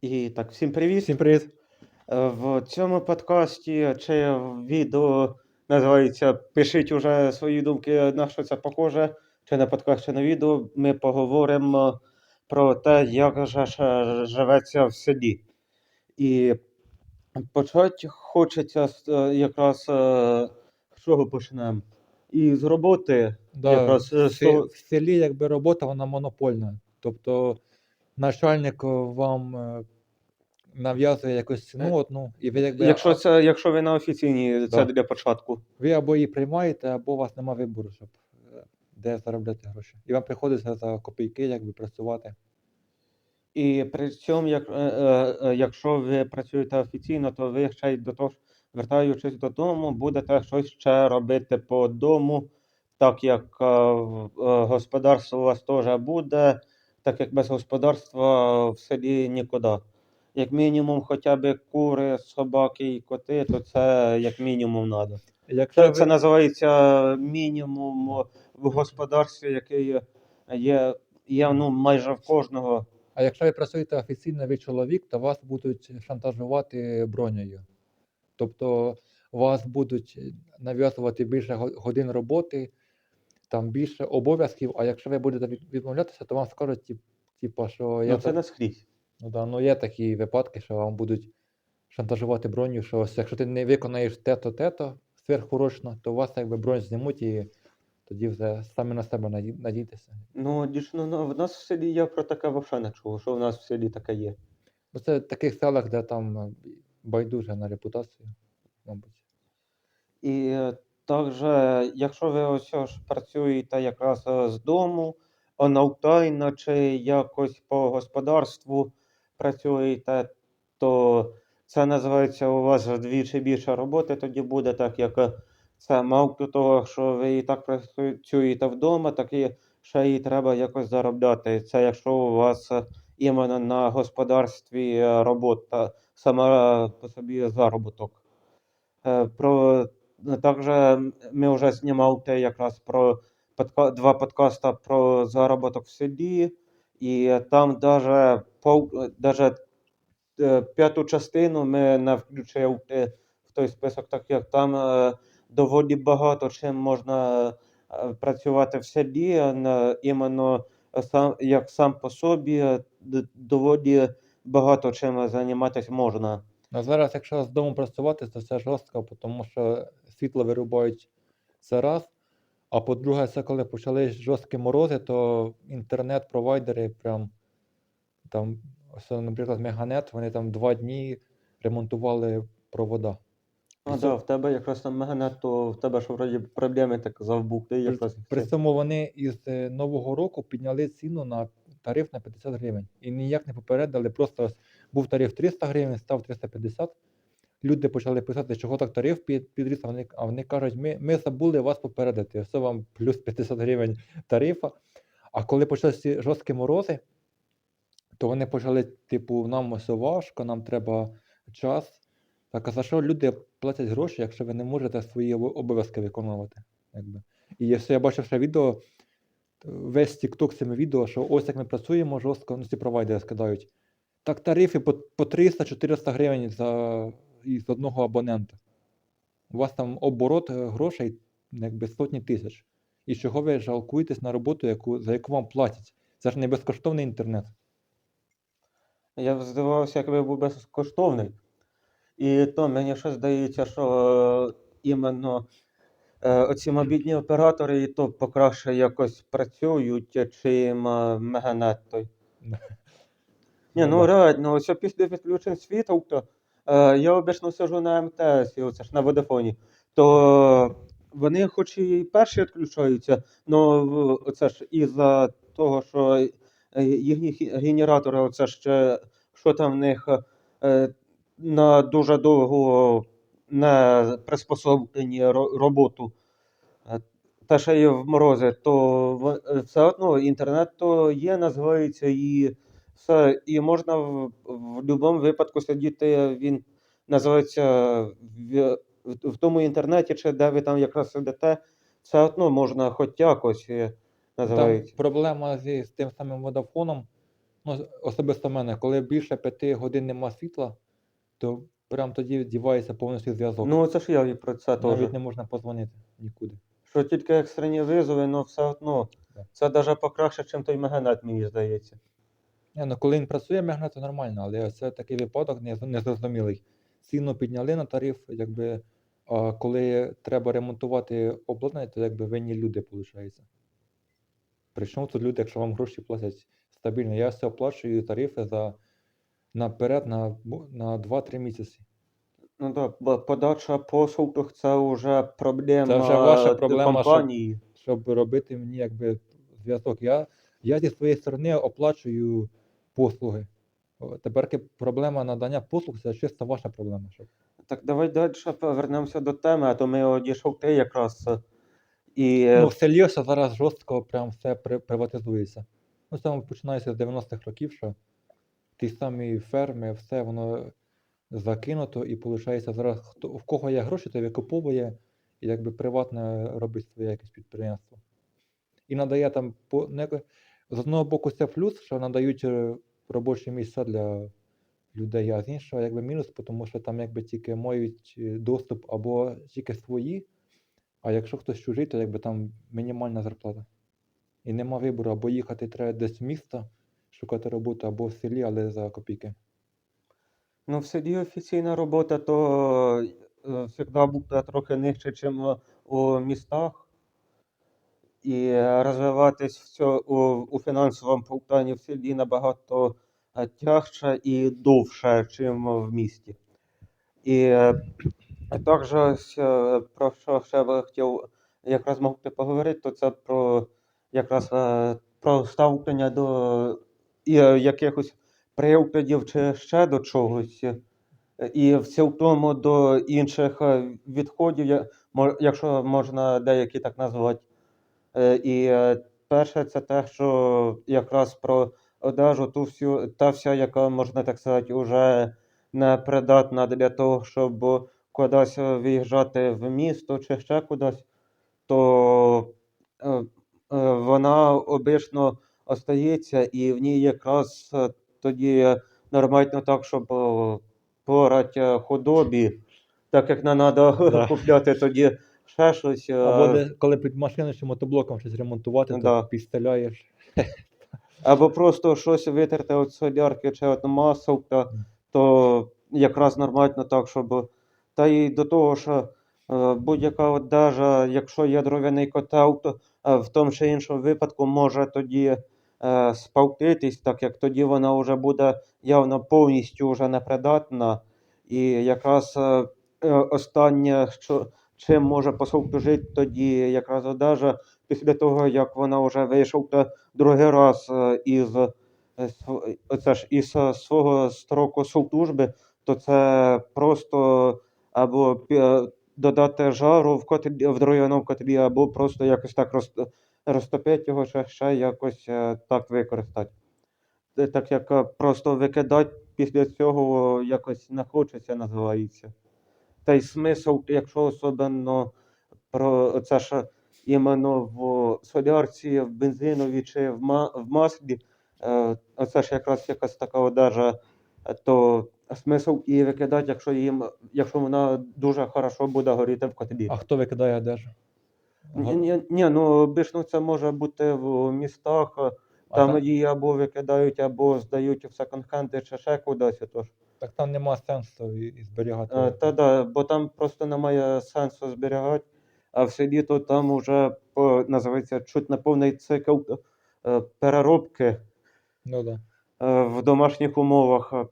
І так, всім привіт. Всім привіт. Е, В цьому подкасті чи відео називається Пишіть уже свої думки, на що це похоже, чи на подкаст, чи на відео. Ми поговоримо про те, як же живеться в селі. І почати хочеться е, якраз е, з чого почнемо? І з роботи. Да, Якраз, в селі якби робота вона монопольна. Тобто начальник е, вам е, нав'язує якусь ціну одну, і ви якби Якщо це, якщо ви на офіційній, це Да. для початку. ви або її приймаєте, або у вас немає вибору, щоб е, де заробляти гроші. І вам приходиться за копійки якби працювати. І при цьому, як, е, е, е, якщо ви працюєте офіційно, то ви ще й до того ж, вертаючись додому, будете щось ще робити по дому, так як е, в- е, господарство у вас теж буде, так як без господарства в селі нікуди. Як мінімум, хоча б кури, собаки і коти, то це як мінімум треба. Якщо Це, ви, це називається мінімум в господарстві, який є, є ну, майже в кожного. А якщо ви працюєте офіційно, ви чоловік, то вас будуть шантажувати бронею. Тобто вас будуть нав'язувати більше го- годин роботи, там більше обов'язків, а якщо ви будете відмовлятися, то вам скажуть, тип- типа, що я Ну, це так- не скрізь. ну, да, ну, є такі випадки, що вам будуть шантажувати броню, що ось якщо ти не виконаєш те-то, те-то сверхурочно, то у вас якби бронь знімуть і тоді вже самі на себе надійтеся. Ну, дійсно, ну, в нас в селі я про таке взагалі не чув, що в нас в селі таке є. Ну, це в таких селах, де там е, байдуже на репутацію, мабуть. І е, також, якщо ви ось працюєте якраз е, з дому, онаутайно чи якось по господарству працюєте, то це називається у вас вдвічі більше роботи тоді буде, так як е, це мав до того, що ви і так працюєте вдома, так і ще і треба якось заробляти. Це якщо у вас е, іменно на господарстві е, робота, сама по собі заробіток. Е, ну, також ми вже знімав те якраз про подка, два подкаста про заробіток в селі, і там даже, пол, даже е, п'яту частину ми не включив в той список, так як там е, доволі багато чим можна е, працювати в селі, іменно сам, як сам по собі, доволі багато чим займатися можна. А зараз, якщо з дому працювати, то це жорстко, тому що світло вирубають це раз. А по-друге, це коли почались жорсткі морози, то інтернет-провайдери прям там, наприклад, Меганет, вони там два дні ремонтували провода. А, да, в тебе якраз там меганет, то в тебе ж вроді проблеми так При, якраз. при цьому вони із е, Нового року підняли ціну на тариф на 50 гривень. І ніяк не попередили, просто був тариф 300 гривень, став 350. Люди почали писати, чого так тариф під- підріс, а вони, а вони кажуть, ми, ми забули вас попередити. Все вам плюс 50 гривень тарифа. А коли почалися жорсткі морози, то вони почали, типу, нам ось важко, нам треба час. Так, а за що люди платять гроші, якщо ви не можете свої обов'язки виконувати? Якби. І якщо я бачив ще відео, весь TikTok цими відео, що ось як ми працюємо жорстко, ну ці провайдери скидають. Так тарифи по 300-400 гривень за із одного абонента. У вас там оборот е, грошей якби сотні тисяч. І чого ви жалкуєтесь на роботу, яку, за яку вам платять? Це ж не безкоштовний інтернет. Я б здивувався, якби був безкоштовний. І то мені ще здається, що е, іменно е, оці мобільні оператори і то покраще якось працюють, чим е, меганет той. Ні, ну да. реально, ось після відключень світла, то я обично сижу на МТС, і оце ж на водофоні, то вони хоч і перші відключаються, але оце ж із-за того, що е, їхні генератори, оце ще, що там в них е, на дуже довго не приспособлені роботу. е, Та ще є в морози, то е, все одно інтернет то є, називається і все, і можна в, в будь-якому випадку сидіти, він називається в, в, в тому інтернеті, чи де ви там якраз сидите, все одно можна хоч якось е, Там проблема зі, з тим самим водофоном. Ну, особисто в мене, коли більше п'яти годин нема світла, то прям тоді дівається повністю зв'язок. Ну, це ж я і про це теж. Навіть не можна позвонити нікуди. Що тільки екстрені визови, але все одно. Це навіть покраще, ніж той меганет, мені здається. Ні, ну коли він працює, мегнет, то нормально, але це такий випадок не- незрозумілий. Ціну підняли на тариф, якби, а коли треба ремонтувати обладнання, то якби винні люди, виходить. Причому тут люди, якщо вам гроші платять стабільно, я все оплачую тарифи за наперед на, на 2-3 місяці. Ну так, бо подача послуг це вже проблема, Це вже ваша проблема, компанії. щоб робити мені якби зв'язок. Я, я зі своєї сторони оплачую послуги. Тепер проблема надання послуг це чисто ваша проблема. Так давай далі повернемося до теми, а то ми одійшов ти якраз. е, І е, Ну, в селі все зараз жорстко прям все приватизується. Ну, це починається з 90-х років, що ті самі ферми, все воно закинуто, і виходить, зараз хто в кого є гроші, той викуповує і якби приватне робить своє якесь підприємство. І надає там по з одного боку це плюс, що надають е, робочі місця для людей, а з іншого якби мінус, тому що там якби тільки мають е, доступ або тільки свої, а якщо хтось чужий, то якби там мінімальна зарплата. І нема вибору, або їхати треба десь в місто, шукати роботу, або в селі, але за копійки. ну, в селі офіційна робота, то е, завжди буде трохи нижче, ніж у містах. І е, розвиватись в цьо, у, у фінансовому плані в селі набагато е, тягше і довше, ніж в місті. І е, також про що ще би хотів якраз могти поговорити, то це про якраз про ставлення до якихось приводів чи ще до чогось. І в цілому до інших відходів, якщо можна деякі так назвати. Е, І е, перше, це те, що якраз про одежу, ту всю, та вся, яка, можна так сказати, вже не придатна для того, щоб кудись е, виїжджати в місто чи ще кудись, то вона обично остається, і в ній якраз тоді нормально так, щоб порати худобі, так як не треба купляти тоді ще щось. е, Або де, коли під машиною чи мотоблоком щось ремонтувати, то Да. підстеляєш. Або просто щось витерти від солярки чи від маселка, то якраз нормально так, щоб. Та й до того, що е, будь-яка одежа, якщо є дров'яний котел, то е, в тому чи іншому випадку може тоді спалтитись, так як тоді вона вже буде явно повністю вже непридатна. І якраз останнє, що чим може послужити тоді якраз одежа після того, як вона вже вийшла другий раз е, із, е, оце ж, із е, свого строку служби, то це просто або додати жару в котлі, в дров'яному котлі, або просто якось так роз- розтопити його, чи ще якось так використати. Так як просто викидати після цього якось не хочеться, називається. Та й смисл, якщо особливо про це ж іменно в солярці, в бензинові чи в, ма, в маслі, е, оце ж якраз якась така одежа, то смисл її викидати, якщо їм, якщо вона дуже хорошо буде горіти в котлі. А хто викидає одежу? Ні, ні, ні, ну обично це може бути в містах, там там- її або викидають, або здають в секонд-хенди чи ще кудись. Тож. Так там нема сенсу і, і зберігати. Е, Та да, бо там просто немає сенсу зберігати, а в селі то там вже по, називається чуть не повний цикл е, переробки Ну да. е, в домашніх умовах. Е,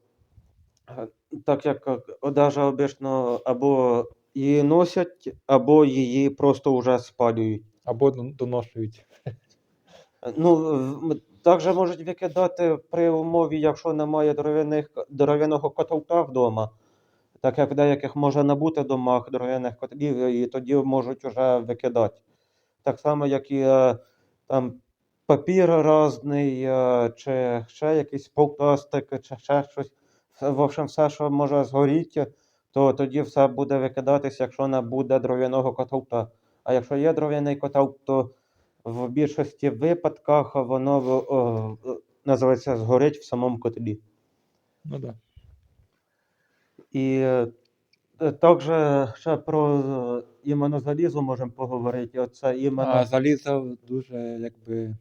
е, Так як е, одежа обично або її носять, або її просто вже спалюють. Або дон- доношують. Е, Ну, в- м, також можуть викидати при умові, якщо немає дров'яного котелка вдома, так як в деяких може не бути в домах дров'яних котлів, і тоді можуть вже викидати. Так само, як і е, там папір різний, е, чи ще якийсь пластик, чи ще щось. В общем, все, що може згоріти, то тоді все буде викидатися, якщо не буде дров'яного котелка. А якщо є дров'яний котел, то в більшості випадках воно о, називається, згорить в самому котлі. Ну да. І е, також ще про е, іменно залізо можемо поговорити. Оце іменно, А залізо дуже якби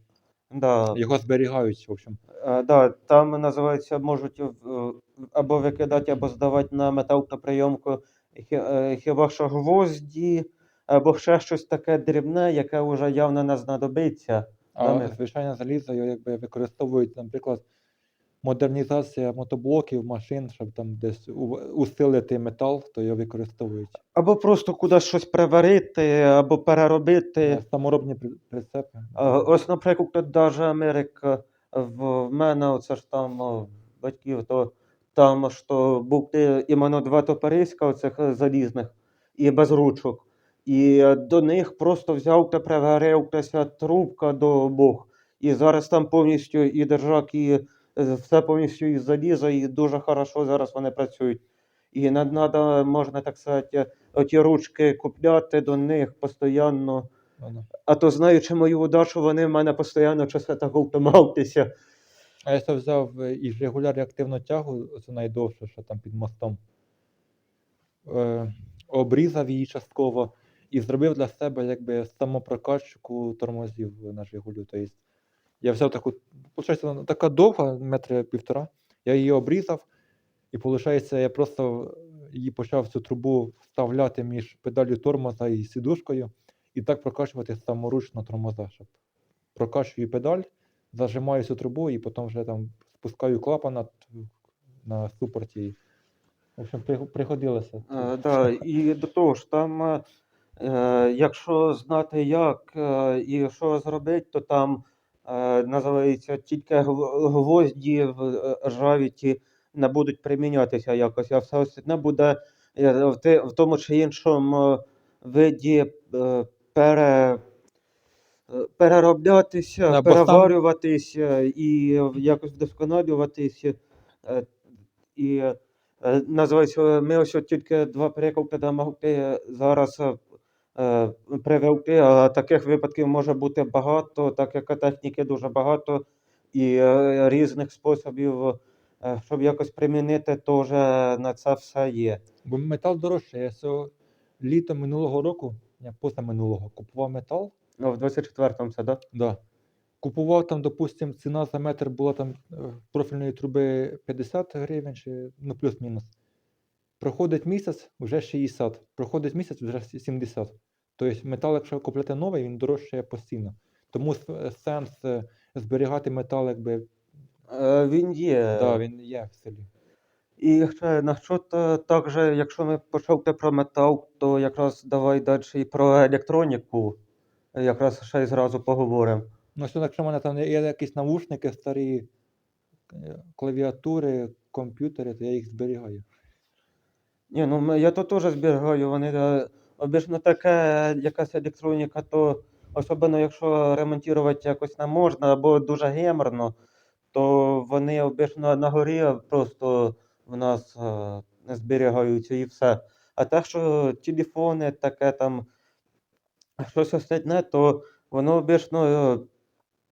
да, його зберігають, в общем. е, да, там називається, можуть е, або викидати, або здавати на металкоприйомку хі- е, хіба що гвозді, або ще щось таке дрібне, яке вже явно не знадобиться. А Даме. звичайне залізо його якби використовують, наприклад, модернізація мотоблоків, машин, щоб там десь усилити метал, то його використовують. Або просто кудись щось приварити, або переробити. Е, Саморобні при- прицепи. А, Ось, наприклад, даже Америка, в, в мене оце ж там о, батьків, то там то був іменно два топориська оцих е, залізних і без ручок. І е, до них просто взяв та приварив тася трубка до обох. І зараз там повністю і держак, і е, все повністю із заліза, і дуже хорошо зараз вони працюють. І треба, можна так сказати, оті ручки купляти до них постійно. Ну. А то знаючи мою удачу, вони в мене постійно щось так автоматися. А я це взяв е, і Жигуля реактивну тягу, це найдовше, що там під мостом. Е, обрізав її частково і зробив для себе якби самопрокачку тормозів на Жигулю. Тобто я взяв таку, виходить, така довга, метри півтора. Я її обрізав, і виходить, я просто її почав цю трубу вставляти між педалю тормоза і сідушкою, і так прокачувати саморучно тормоза. Щоб прокачую педаль, зажимаю цю трубу і потім вже там спускаю клапан на, на супорті. В общем, при- пригодилося. Е, да, і до того ж, там, е, якщо знати як е, і що зробити, то там е, називається тільки гвозді в е, ржавіті не будуть примінятися якось, а все остальне буде е, в, тому чи іншому виді е, пере. е, Перероблятися, Да, переварюватися і якось вдосконалюватися. Е, І е, називається, ми ось тільки два приклади могли зараз е, е, а таких випадків може бути багато, так як техніки дуже багато і е, різних способів, е, щоб якось примінити, вже на це все є. Бо метал дорожче. Я цього літо минулого року, ні, позаминулого, купував метал. Ну, в 24-му це, так? Да. Купував там, допустим, ціна за метр була там профільної труби 50 гривень, чи, ну плюс-мінус. Проходить місяць, вже 60. Проходить місяць, вже 70. Тобто метал, якщо купляти новий, він дорожчає постійно. Тому е, сенс е, зберігати метал, якби, Е, Він є. да, він є в селі. І ще насчет е, також, якщо ми почали про метал, то якраз давай далі і про електроніку. Якраз ще й зразу поговоримо. Ну, що якщо в мене там є якісь навушники, старі клавіатури, комп'ютери, то я їх зберігаю. Ні, ну я то теж зберігаю, вони обично таке, якась електроніка, то особливо якщо ремонтувати якось не можна або дуже геморно, то вони обично на горі просто в нас е, зберігаються і все. А те, що телефони, таке там щось остальне, то воно обично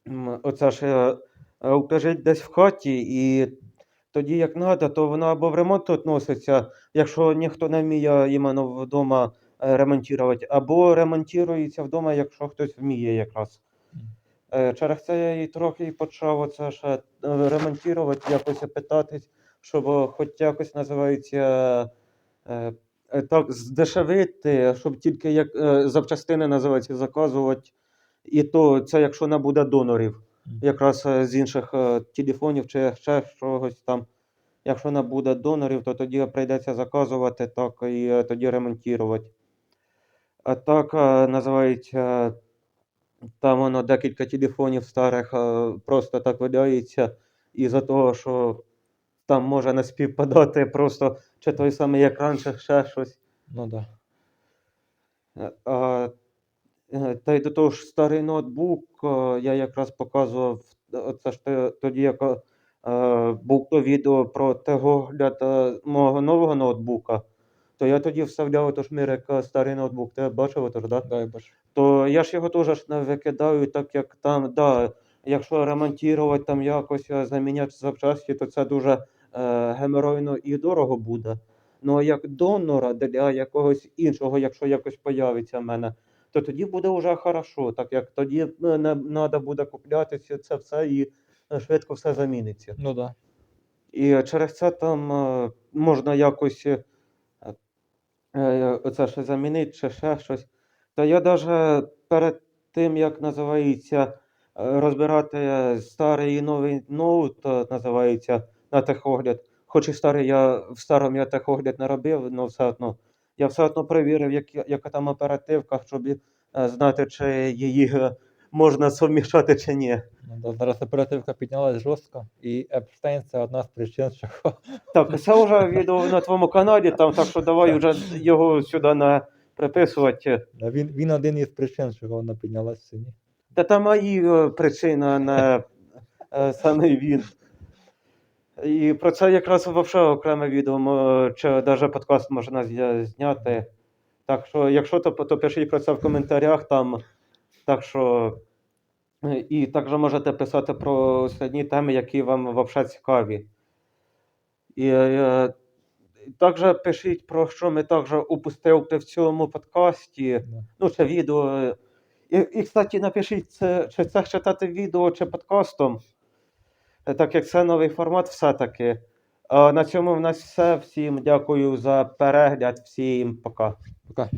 е, оце ж е, е, десь в хаті, і тоді як треба, то воно або в ремонт відноситься, якщо ніхто не вміє іменно вдома ремонтувати, або ремонтується вдома, якщо хтось вміє якраз. Е, Через це я і трохи почав оце ще е, ремонтувати, якось питатись, щоб хоч якось називається е, е, так здешевити, щоб тільки як е, запчастини називається заказувати. І то це якщо не буде донорів, якраз е, з інших е, телефонів чи ще чогось там. Якщо не буде донорів, то тоді прийдеться заказувати так і е, тоді ремонтувати. А так е, називається, там воно декілька телефонів старих е, просто так видається, із-за того, що там може не співпадати просто чи той самий екран, чи ще щось. Ну. Да. Е, А, е, та й до того ж старий ноутбук, е, я якраз показував, е, це ж тоді, як е, був то відео про техогляд е, мого нового ноутбука, то я тоді вставляв тож Мірик е, старий ноутбук, ти бачив тож, да? Да, я бачу. То я ж його теж не викидаю, так як там, да, якщо ремонтувати там якось, е, заміняти запчасті, то це дуже е, геморойно і дорого буде. Ну а як донора для якогось іншого, якщо якось появиться в мене, то тоді буде вже хорошо, так як тоді е, не треба буде купляти це, все і швидко все заміниться. Ну да. І через це там можна якось е, е, оце ще замінити чи ще щось. Та я навіть перед тим, як називається, е, розбирати старий і новий ноут, називається на техогляд. Хоч і старий я в старому я техогляд не робив, але все одно. Я все одно перевірив, як, яка там оперативка, щоб знати, чи її можна сумішати чи ні. Ну. Зараз оперативка піднялась жорстко, і Епштейн це одна з причин, чого Так, це вже відео на твоєму каналі, там, так що давай вже його сюди не приписувати. Він, він один із причин, чого вона піднялась в ціні. Та там мої е, причини, а не е, саме він. І про це якраз взагалі окреме відео, чи навіть подкаст можна зняти. Так що, якщо то, то пишіть про це в коментарях там. Так що. е, І також можете писати про останні теми, які вам взагалі цікаві. І е, також пишіть про що ми також упустили в цьому подкасті. Ну, це відео. І, і кстати, напишіть, це, чи це читати відео чи подкастом. Е, Так як це новий формат, все-таки. На цьому в нас все. Всім дякую за перегляд. Всім пока. Пока.